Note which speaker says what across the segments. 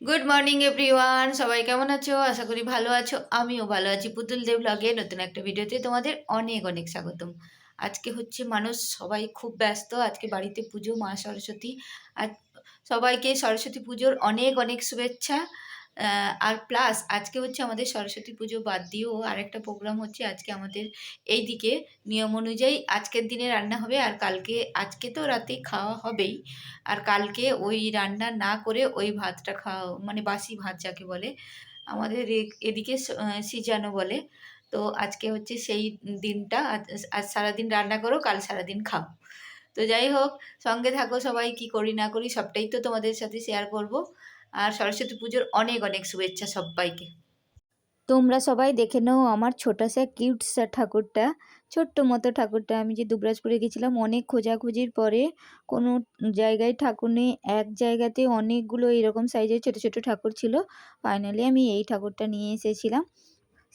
Speaker 1: Morning everyone সবাই কেমন আছো? আশা করি ভালো আছো। আমিও ভালো আছি। পুতুল দেব ব্লগে নতুন একটা ভিডিওতে তোমাদের অনেক অনেক স্বাগতম। আজকে হচ্ছে মানুষ সবাই খুব ব্যস্ত। আজকে বাড়িতে পুজো, মা সরস্বতী। আজ সবাইকে সরস্বতী পুজোর অনেক অনেক শুভেচ্ছা। আর প্লাস আজকে হচ্ছে আমাদের সরস্বতী পুজো বাদ দিয়েও আরেকটা প্রোগ্রাম হচ্ছে আজকে আমাদের এই দিকে নিয়ম অনুযায়ী আজকের দিনে রান্না হবে আর কালকে, আজকে তো রাতে খাওয়া হবেই। আর কালকে ওই রান্না না করে ওই ভাতটা খাওয়া মানে বাসি ভাত যাকে বলে, আমাদের এদিকে সিজানো বলে। তো আজকে হচ্ছে সেই দিনটা, আজ সারাদিন রান্না করো, কাল সারাদিন খাও। তো যাই হোক, সঙ্গে থাকো সবাই, কি করি না করি সবটাই তো তোমাদের সাথে শেয়ার করব। আর সরস্বতী পুজোর অনেক অনেক শুভেচ্ছা সবাইকে
Speaker 2: তোমরা সবাই দেখে নাও আমার ছোটা সা কিউট ঠাকুরটা, ছোট্ট মতো ঠাকুরটা। আমি যে দুবরাজপুরে গেছিলাম, অনেক খোঁজাখুঁজির পরে কোনো জায়গায় ঠাকুর নেই, এক জায়গাতে অনেকগুলো এরকম সাইজের ছোট ছোট ঠাকুর ছিল। ফাইনালি আমি এই ঠাকুরটা নিয়ে এসেছিলাম।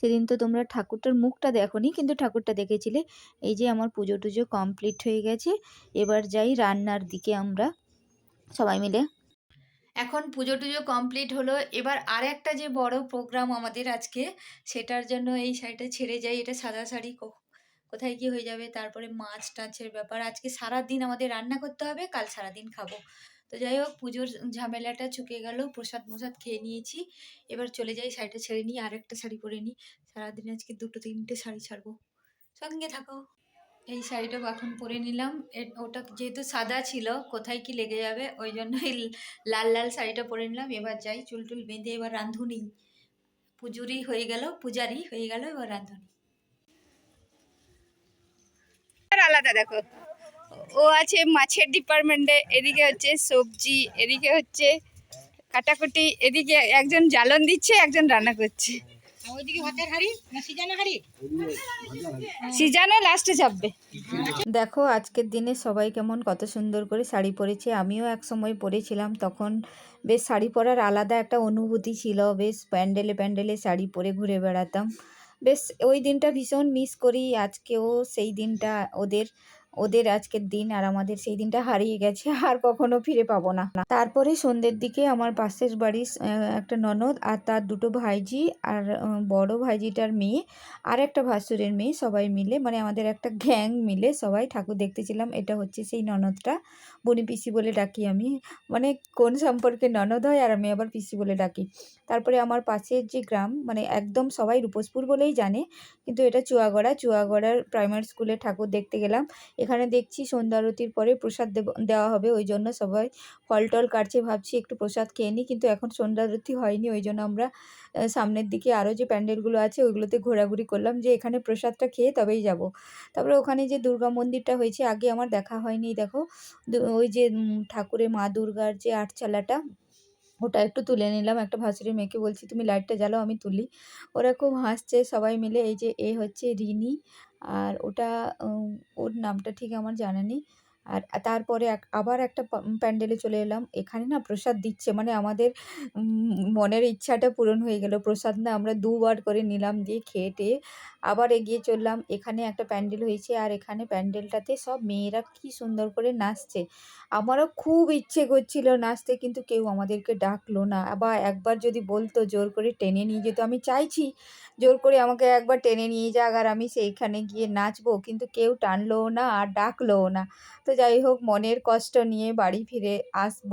Speaker 2: সেদিন তো তোমরা ঠাকুরটার মুখটা দেখোনি, কিন্তু ঠাকুরটা দেখেছিলে। এই যে আমার পুজো টুজো কমপ্লিট হয়ে গেছে। এবার যাই রান্নার দিকে আমরা। সবাই মিলে
Speaker 1: এখন পুজো টুজো কমপ্লিট হলো। এবার আর একটা যে বড় প্রোগ্রাম আমাদের আজকে, সেটার জন্য এই শাড়িটা ছেড়ে যাই। এটা সাদা শাড়ি কোথায় কি হয়ে যাবে? তারপরে মাছ টাছের ব্যাপার। আজকে সারা দিন আমাদের রান্না করতে হবে, কাল সারা দিন খাব। তো যাই হোক, পুজোর ঝামেলাটা চুকে গেল, প্রসাদ মোসাদ খেয়ে নিয়েছি। এবার চলে যাই, শাড়িটা ছেড়ে নিই আর একটা শাড়ি পরে নিই। সারাদিন আজকে দুটো তিনটে শাড়ি ছাড়বো। সঙ্গে থাকো। এই শাড়িটা এখন পরে নিলাম। ওটা যেহেতু সাদা ছিল, কোথায় কি লেগে যাবে, ওই জন্য এই লাল লাল শাড়িটা পরে নিলাম। এবার যাই, চুল টুল বেঁধে এবার রাঁধুনি। পুজুরি হয়ে গেল পূজারি হয়ে গেল, এবার রাঁধুনি।
Speaker 3: আলাদা দেখো। ও আছে মাছের ডিপার্টমেন্টে, এদিকে হচ্ছে সবজি, এদিকে হচ্ছে কাটাকুটি, এদিকে একজন জ্বালন দিচ্ছে, একজন রান্না করছে।
Speaker 4: সিজানো
Speaker 3: লাস্টে চাপবে।
Speaker 2: দেখো আজকের দিনে সবাই কেমন কত সুন্দর করে শাড়ি পরেছে। আমিও এক সময় পরেছিলাম তখন বেশ শাড়ি পরার আলাদা একটা অনুভূতি ছিল বেশ প্যান্ডেলে প্যান্ডেলে শাড়ি পরে ঘুরে বেড়াতাম। বেশ ওই দিনটা ভীষণ মিস করি আজকেও সেই দিনটা ওদের ওদের আজকের দিন আর আমাদের সেই দিনটা হারিয়ে গেছে, আর কখনো ফিরে পাবো না। তারপরে সন্ধ্যের দিকে আমার পাশের বাড়ির একটা ননদ আর তার দুটো ভাইজি আর বড় ভাইজিটার মেয়ে আর একটা ভাসুরের মেয়ে সবাই মিলে মানে আমাদের একটা গ্যাং মিলে সবাই ঠাকুর দেখতেছিলাম। এটা হচ্ছে সেই ননদটা। বনি পিসি বলে ডাকি আমি। মানে কোন সম্পর্কে ননদ হয় আর আমি আবার পিসি বলে ডাকি। তারপরে আমার পাশের যে গ্রাম মানে একদম সবাই রূপসপুর বলেই জানে, কিন্তু এটা চুয়াগড়া। চুয়াগড়ার প্রাইমারি স্কুলে ঠাকুর দেখতে গেলাম। এখানে দেখছি সন্ধ্যা আরতির পরে প্রসাদ দেওয়া হবে, ওই জন্য সবাই ফল টল কাটছে, ভাবছি একটু প্রসাদ খেয়ে নিই, কিন্তু এখন সন্ধ্যা আরতি হয়নি, ওই জন্য আমরা সামনের দিকে আরও যে প্যান্ডেলগুলো আছে, ওইগুলোতে ঘোরাঘুরি করলাম যে এখানে প্রসাদটা খেয়ে তবেই যাব। তারপরে ওখানে যে দুর্গা মন্দিরটা হয়েছে, আগে আমার দেখা হয়নি, দেখো ওই যে ঠাকুরের মা দুর্গার যে আটচালাটা, ওটা একটু তুলে নিলাম, একটা ভাসুরি মেয়েকে বলছি, তুমি লাইটটা জ্বালাও, আমি তুলি। ওরা খুব হাসছে, সবাই মিলে, এই যে, এ হচ্ছে রিনি আর ওটা ওর নামটা ঠিক আমার জানা নেই। আর তারপরে এক- আবার একটা প্যান্ডেলে চলে এলাম। এখানে না প্রসাদ দিচ্ছে মানে আমাদের মনের ইচ্ছাটা পূরণ হয়ে গেল। প্রসাদ না আমরা দুবার করে নিলাম দিয়ে খেয়ে টেয়ে আবার এগিয়ে চললাম। এখানে একটা প্যান্ডেল হয়েছে আর এখানে প্যান্ডেলটাতে সব মেয়েরা কি সুন্দর করে নাচছে। আমারও খুব ইচ্ছে করছিল নাচতে কিন্তু কেউ আমাদেরকে ডাকলো না। আবার একবার যদি বলতো জোর করে টেনে নিয়ে যেত। আমি চাইছি জোর করে আমাকে একবার টেনে নিয়ে যাক আর আমি সেইখানে গিয়ে নাচবো। কিন্তু কেউ টানলোও না আর ডাকলোও না। তো যাই হোক মনের কষ্ট নিয়ে বাড়ি ফিরে আসব।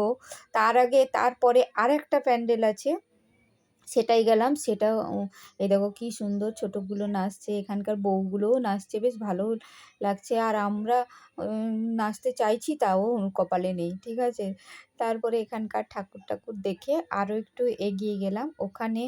Speaker 2: তার আগে তারপরে আরেকটা প্যান্ডেল আছে, সেটাই গেলাম। সেটা, এই দেখো কি সুন্দর ছোটোগুলো নাচছে, এখানকার বউগুলোও নাচছে, বেশ ভালো লাগছে। আর আমরা নাচতে চাইছি তাও কপালে নেই, ঠিক আছে? তারপরে এখানকার ঠাকুর ঠাকুর দেখে আরও একটু এগিয়ে গেলাম। ওখানে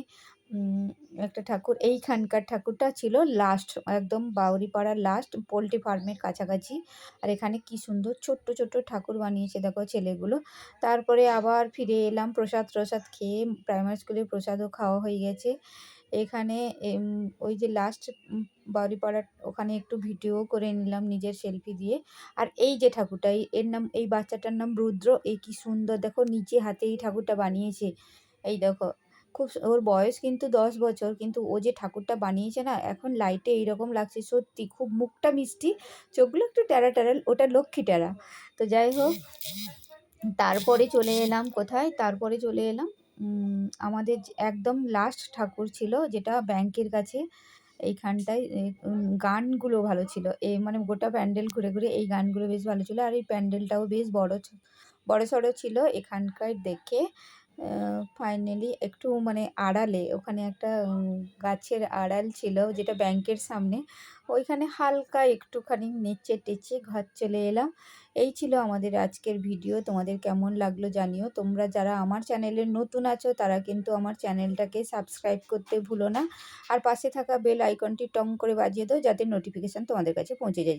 Speaker 2: একটা ঠাকুর, এইখানকার ঠাকুরটা ছিল লাস্ট একদম বাউরিপাড়ার লাস্ট পোলট্রি ফার্মের কাছাকাছি। আর এখানে কি সুন্দর ছোট্ট ছোট্ট ঠাকুর বানিয়েছে, দেখো ছেলেগুলো। তারপরে আবার ফিরে এলাম, প্রসাদ, ট্রসাদ খেয়ে প্রাইমারি স্কুলে প্রসাদও খাওয়া হয়ে গেছে। এখানে ওই যে লাস্ট বাড়িপাড়ার ওখানে একটু ভিডিও করে নিলাম নিজের সেলফি দিয়ে। আর এই যে ঠাকুরটা এর নাম, এই বাচ্চাটার নাম রুদ্র, এই কি সুন্দর, দেখো নিচে হাতে এই ঠাকুরটা বানিয়েছে। এই দেখো খুব ওর বয়স কিন্তু দশ বছর, কিন্তু ও যে ঠাকুরটা বানিয়েছে না, এখন লাইটে এইরকম লাগছে, সত্যি খুব মুখটা মিষ্টি, চোখগুলো একটু ট্যারা ট্যারা, ওটা লক্ষ্মী ট্যারা। তো যাই হোক, তারপরে চলে এলাম কোথায়? তারপরে চলে এলাম আমাদের একদম লাস্ট ঠাকুর ছিল, যেটা ব্যাংকের কাছে, এইখানটায় গানগুলো ভালো ছিল। এই মানে গোটা প্যান্ডেল ঘুরে ঘুরে এই গানগুলো বেশ ভালো ছিল, আর এই প্যান্ডেলটাও বেশ বড় বড় সড়ো ছিল, এখানকার দেখে। ফাইনালি একটু মানে আড়ালে, ওখানে একটা গাছের আড়াল ছিল যেটা ব্যাংকের সামনে, ওইখানে হালকা একটুখানি নেচে টেচে ঘর চলে এলাম। এই ছিল আমাদের আজকের ভিডিও তোমাদের কেমন লাগল জানিও। তোমরা যারা আমার চ্যানেলে নতুন আছো, তারা কিন্তু আমার চ্যানেলটাকে সাবস্ক্রাইব করতে ভুলো না। আর পাশে থাকা বেল আইকনটি টং করে বাজিয়ে দাও, যাতে নোটিফিকেশান তোমাদের কাছে পৌঁছে যায়।